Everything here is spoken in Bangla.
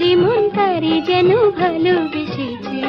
আমার মন তারে যেন ভালোবেসেছে